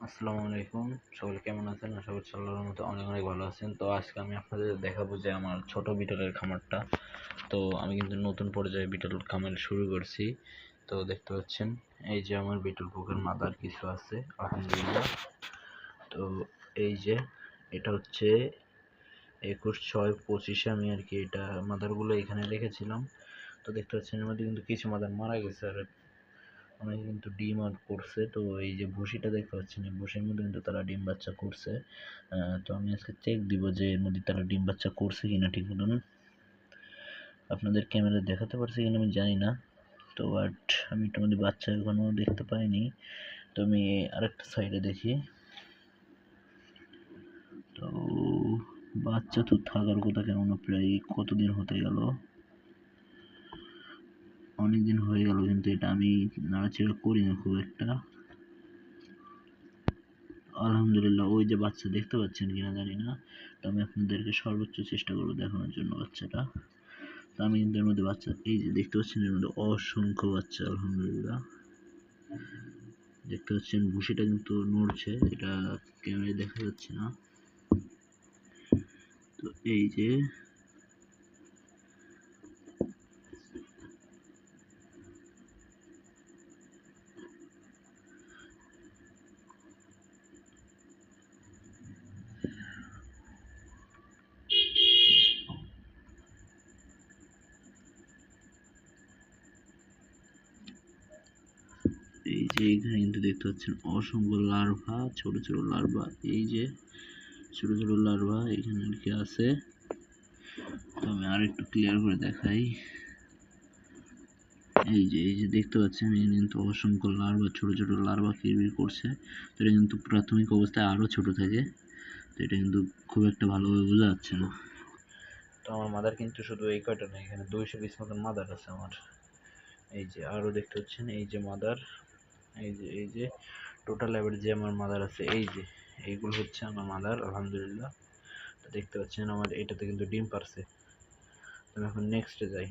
আসসালামু আলাইকুম। সকলে কেমন আছেন? আশা করছি আল্লাহর মতো অনেক অনেক ভালো আছেন। তো আজকে আমি আপনাদের দেখাবো যে আমার ছোট বিটলের খামারটা। তো আমি কিন্তু নতুন পর্যায়ে বিটল খামার শুরু করছি। তো দেখতে পাচ্ছেন, এই যে আমার বিটল পোকের মাদার কিছু আছে, আলহামদুলিল্লাহ। তো এই যে, এটা হচ্ছে একুশ ছয় পঁচিশে আমি আর কি এটা মাদারগুলো এখানে রেখেছিলাম। তো দেখতে পাচ্ছেন, এর মধ্যে কিন্তু কিছু মাদার মারা গেছে আর অনেকে কিন্তু ডিম আর করছে। তো এই যে ভুসিটা দেখতে পাচ্ছেন, এই ভুসির মধ্যে কিন্তু তারা ডিম বাচ্চা করছে। তো আমি আজকে চেক দিব যে এর মধ্যে তারা ডিম বাচ্চা করছে কিনা ঠিক মতন। আপনাদের ক্যামেরা দেখাতে পারছি কিনা আমি জানি না। তো বাট আমি মধ্যে বাচ্চা এখনও দেখতে পাইনি। তো আমি আরেকটা সাইডে দেখি। তো বাচ্চা তো থাকার কথা কেমন প্রায় কতদিন হতে গেল? অনেক দিন হয়ে গেল, কিন্তু এটা আমি নাড়াচাড়া করি না খুব একটা। আলহামদুলিল্লাহ, ওই যে বাচ্চা দেখতে পাচ্ছেন কিনা জানি না, তো আমি আপনাদেরকে সর্বোচ্চ চেষ্টা করব দেখানোর জন্য বাচ্চাটা। তো আমি কিন্তু এর মধ্যে বাচ্চা, এই যে দেখতে পাচ্ছেন এর মধ্যে অসংখ্য বাচ্চা, আলহামদুলিল্লাহ। দেখতে পাচ্ছেন ভুসিটা কিন্তু নড়ছে, এটা ক্যামেরায় দেখা যাচ্ছে না। তো এই যে এই যে এখানে কিন্তু দেখতে পাচ্ছেন অসংখ্য লার্ভা, ছোট ছোট লার্ভা। এই যে ছোট ছোট লার্ভা এখানে আর কি আছে। তো আমি আর একটু ক্লিয়ার করে দেখাই। এই যে এই যে দেখতে পাচ্ছেন এখানে কিন্তু অসংখ্য লার্ভা, ছোট ছোট লার্ভা কিরবির করছে। তো এটা কিন্তু প্রাথমিক অবস্থায় আরও ছোট থাকে। তো এটা কিন্তু খুব একটা ভালোভাবে বোঝা যাচ্ছে না। তো আমার মাদার কিন্তু শুধু এই কয়টা না, এখানে দুইশো পিস মতন মাদার আছে আমার। এই যে আরও দেখতে পাচ্ছেন, এই যে মাদার। এই যে এই যে টোটাল অ্যাভারেজ যে আমার মাদার আছে, এই যে, এইগুলো হচ্ছে আমার মাদার আলহামদুলিল্লাহ। দেখতে পাচ্ছেন আমার এটাতে কিন্তু ডিম পারছে। আমি এখন নেক্সটে যাই।